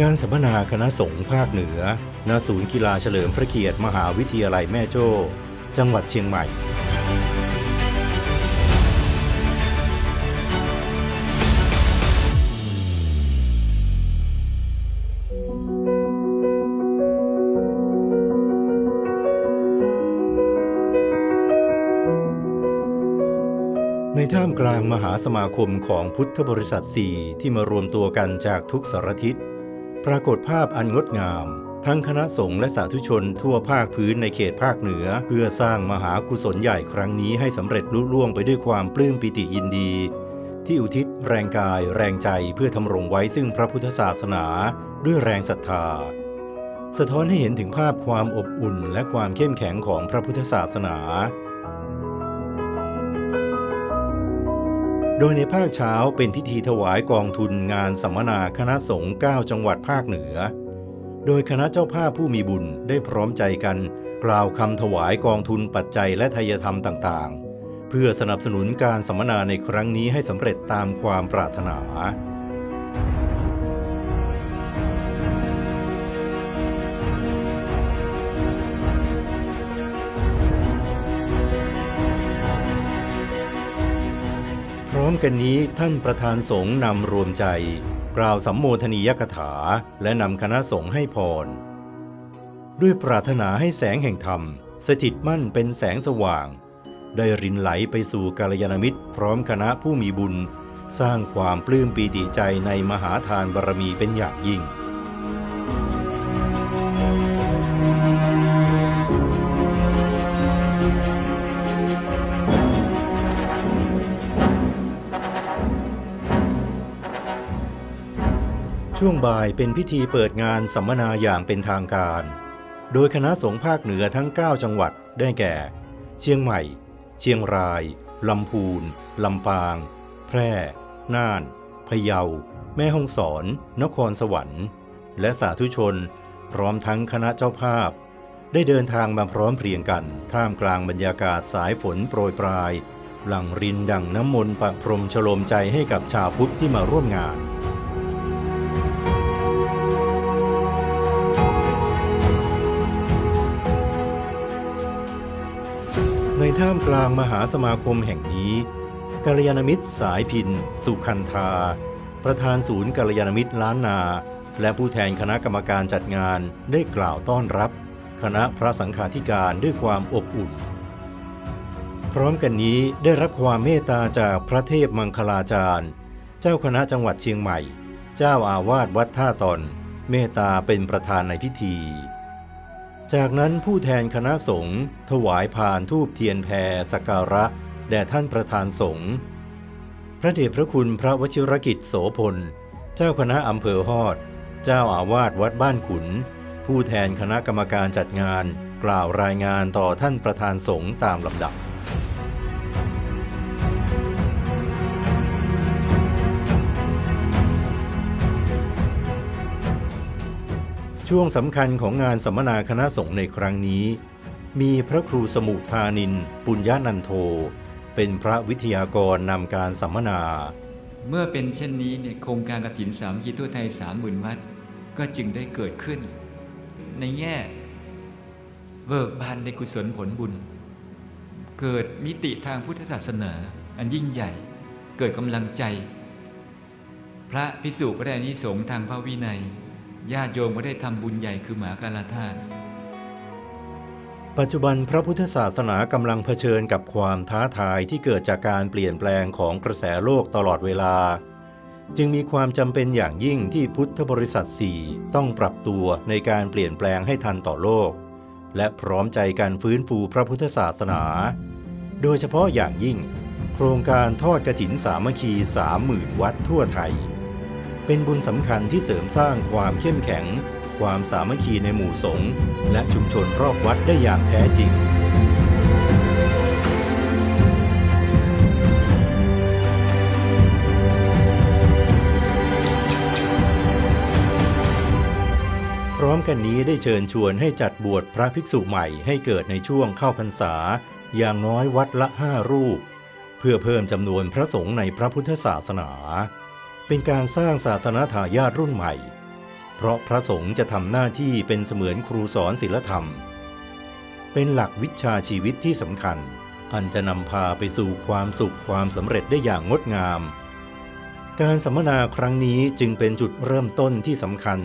งานสัมมนาคณะสงฆ์ภาคเหนือ ณ ศูนย์กีฬาเฉลิมพระเกียรติมหาวิทยาลัยแม่โจ้ จังหวัดเชียงใหม่ ในท่ามกลางมหาสมาคมของพุทธบริษัทสี่ที่มารวมตัวกันจากทุกสารทิศ ปรากฏภาพอันงดงาม ทั้งคณะสงฆ์และสาธุชนทั่วภาคพื้นในเขตภาคเหนือ เพื่อสร้างมหากุศลใหญ่ครั้งนี้ให้สำเร็จลุล่วงไปด้วยความปลื้มปิติยินดี ที่อุทิศแรงกายแรงใจเพื่อทำรงไว้ซึ่งพระพุทธศาสนาด้วยแรงศรัทธา สะท้อนให้เห็นถึงภาพความอบอุ่นและความเข้มแข็งของพระพุทธศาสนา โดยในภาคเช้าเป็นพิธีถวายกองทุนงานสัมมนาคณะสงฆ์9จังหวัดภาคเหนือ โดยคณะเจ้าภาพผู้มีบุญได้พร้อมใจกัน กล่าวคำถวายกองทุนปัจจัยและทายธรรมต่างๆ เพื่อสนับสนุนการสัมมนาในครั้งนี้ให้สำเร็จตามความปรารถนา มกันนี้ท่านประธานสงฆ์นำรวมใจ กล่าวสัมโมทนียกถา และนำคณะสงฆ์ให้พร ด้วยปรารถนาให้แสงแห่งธรรม สถิตมั่นเป็นแสงสว่าง ได้รินไหลไปสู่กาลยานมิตร พร้อมคณะผู้มีบุญ สร้างความปลื้มปีติใจในมหาทานบารมีเป็นอย่างยิ่ง ช่วงบ่ายเป็นพิธีเปิดงานสัมมนาอย่างเป็นทางการ โดยคณะสงฆ์ภาคเหนือทั้ง 9 จังหวัดได้แก่ เชียงใหม่ เชียงราย ลำพูน ลำปาง แพร่ น่าน พะเยา แม่ฮ่องสอน นครสวรรค์ และสาธุชน พร้อมทั้งคณะเจ้าภาพ ได้เดินทางมาพร้อมเพรียงกัน ท่ามกลางบรรยากาศสายฝนโปรยปลาย หลั่งรินดังน้ำมนต์ประพรมฉลมใจให้กับชาวพุทธที่มาร่วมงาน ในท่ามกลางมหาสมาคมแห่งนี้กัลยาณมิตรสายพิน สุคันธา ประธานศูนย์กัลยาณมิตรล้านนา และผู้แทนคณะกรรมการจัดงานได้กล่าวต้อนรับ คณะพระสังฆาธิการด้วยความอบอุ่น พร้อมกันนี้ได้รับความเมตตาจากพระเทพมังคลาจารย์ เจ้าคณะจังหวัดเชียงใหม่ เจ้าอาวาสวัดท่าตอน เมตตาเป็นประธานในพิธี จากนั้นผู้แทนคณะสงฆ์ถวายพานทูบเทียนแพรสักการะ แด่ท่านประธานสงฆ์พระเดชพระคุณพระวชิรกิจโสพล เจ้าคณะอำเภอฮอด เจ้าอาวาสวัดบ้านขุน ผู้แทนคณะกรรมการจัดงาน กล่าวรายงานต่อท่านประธานสงฆ์ตามลำดับ ช่วงสำคัญของงานสัมมนาคณะสงฆ์ในครั้งนี้ มีพระครูสมุทานิน ปุญญานันโท เป็นพระวิทยากรนำการสัมมนา เมื่อเป็นเช่นนี้เนี่ยโครงการกฐินสามัคคีทั่วไทยสามหมื่นวัดก็จึงได้เกิดขึ้น ในแง่เบิกบานในกุศลผลบุญ เกิดมิติทางพุทธศาสนา อันยิ่งใหญ่เกิดกำลังใจ พระพิสุก็ได้นิสงส์ทางพระวินัย ญาติโยมก็ได้ทำบุญใหญ่คือหมหาการธาตุปัจจุบันพระพุทธศาสนากำลังเผชิญกับความท้าทายที่เกิดจากการเปลี่ยนแปลงของกระแสโลกตลอดเวลา จึงมีความจำเป็นอย่างยิ่งที่พุทธบริษัทสี่ต้องปรับตัวในการเปลี่ยนแปลงให้ทันต่อโลก และพร้อมใจการฟื้นฟูพระพุทธศาสนา โดยเฉพาะอย่างยิ่ง โครงการทอดกระถินสามัคคีสามหมื่นวัดทั่วไทย เป็นบุญสำคัญที่เสริมสร้างความเข้มแข็ง ความสามัคคีในหมู่สงฆ์และชุมชนรอบวัดได้อย่างแท้จริงพร้อมกันนี้ได้เชิญชวนให้จัดบวชพระภิกษุใหม่ให้เกิดในช่วงเข้าพรรษา อย่างน้อยวัดละห้ารูป เพื่อเพิ่มจำนวนพระสงฆ์ในพระพุทธศาสนา เป็นการสร้างศาสนาทายาทรุ่นใหม่ เพราะพระสงฆ์จะทำหน้าที่เป็นเสมือนครูสอนศีลธรรม เป็นหลักวิชาชีวิตที่สำคัญ อันจะนำพาไปสู่ความสุขความสำเร็จได้อย่างงดงาม การสัมมนาครั้งนี้จึงเป็นจุดเริ่มต้นที่สำคัญ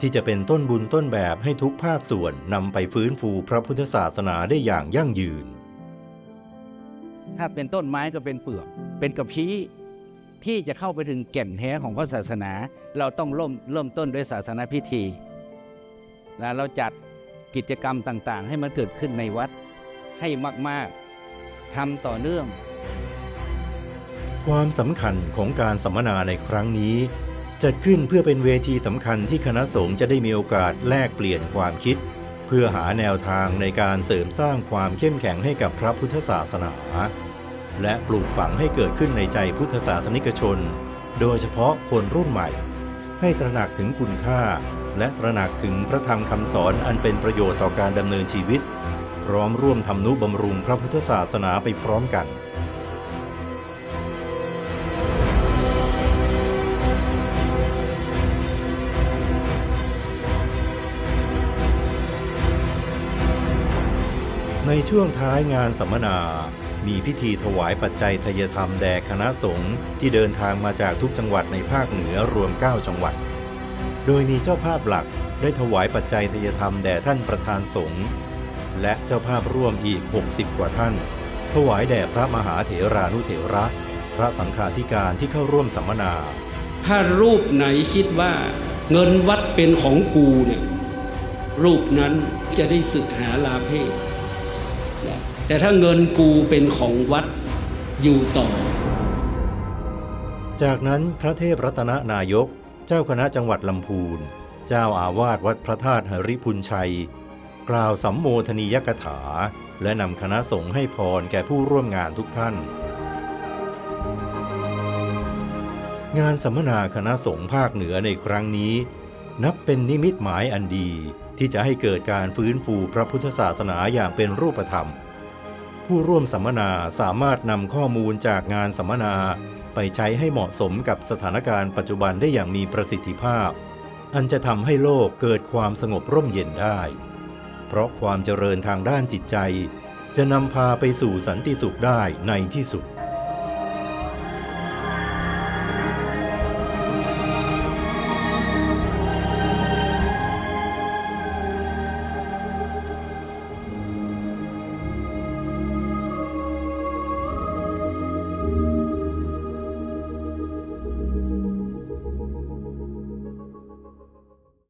ที่จะเป็นต้นบุญต้นแบบให้ทุกภาคส่วนนำไปฟื้นฟูพระพุทธศาสนาได้อย่างยั่งยืน ถ้าเป็นต้นไม้ก็เป็นเปลือก เป็นกระพี้ ที่จะเข้าไปถึงแก่นแท้ของพระศาสนา เราต้องเริ่มเริ่มต้นด้วยศาสนาพิธีแล้วเราจัดกิจกรรมต่างๆ ให้มันเกิดขึ้นในวัดให้มากๆทำต่อเนื่อง ความสำคัญของการสัมมนาในครั้งนี้ จัดขึ้นเพื่อเป็นเวทีสำคัญที่คณะสงฆ์จะได้มีโอกาสแลกเปลี่ยนความคิด เพื่อหาแนวทางในการเสริมสร้างความเข้มแข็งให้กับพระพุทธศาสนา และปลูกฝังให้เกิดขึ้นในใจพุทธศาสนิกชน โดยเฉพาะคนรุ่นใหม่ ให้ตระหนักถึงคุณค่า และตระหนักถึงพระธรรมคำสอนอันเป็นประโยชน์ต่อการดำเนินชีวิต พร้อมร่วมทำนุบำรุงพระพุทธศาสนาไปพร้อมกันในช่วงท้ายงานสัมมนา มีพิธีถวายปัจจัยทยธรรมแด่คณะสงฆ์ที่เดินทางมาจากทุกจังหวัดในภาคเหนือรวม 9 จังหวัด โดยมีเจ้าภาพหลักได้ถวายปัจจัยทยธรรมแด่ท่านประธานสงฆ์และเจ้าภาพร่วมอีก 60 กว่าท่าน ถวายแด่พระมหาเถรานุเถระ พระสังฆาธิการที่เข้าร่วมสัมมนา ถ้ารูปไหนคิดว่าเงินวัดเป็นของกูเนี่ยรูปนั้นจะได้สึกหาลาเพศ แต่ถ้าเงินกูเป็นของวัดอยู่ต่อ จากนั้นพระเทพรัตนนายก เจ้าคณะจังหวัดลำพูน เจ้าอาวาสวัดพระธาตุหริพุนชัย กล่าวสัมโมทนียกถา และนำคณะสงฆ์ให้พรแก่ผู้ร่วมงานทุกท่าน งานสัมมนาคณะสงฆ์ภาคเหนือในครั้งนี้ นับเป็นนิมิตหมายอันดีที่จะให้เกิดการฟื้นฟูพระพุทธศาสนาอย่างเป็นรูปธรรม ผู้ร่วมสัมมนาสามารถนำข้อมูลจากงานสัมมนา ไปใช้ให้เหมาะสมกับสถานการณ์ปัจจุบันได้อย่างมีประสิทธิภาพ อันจะทำให้โลกเกิดความสงบร่มเย็นได้ เพราะความเจริญทางด้านจิตใจ จะนำพาไปสู่สันติสุขได้ในที่สุด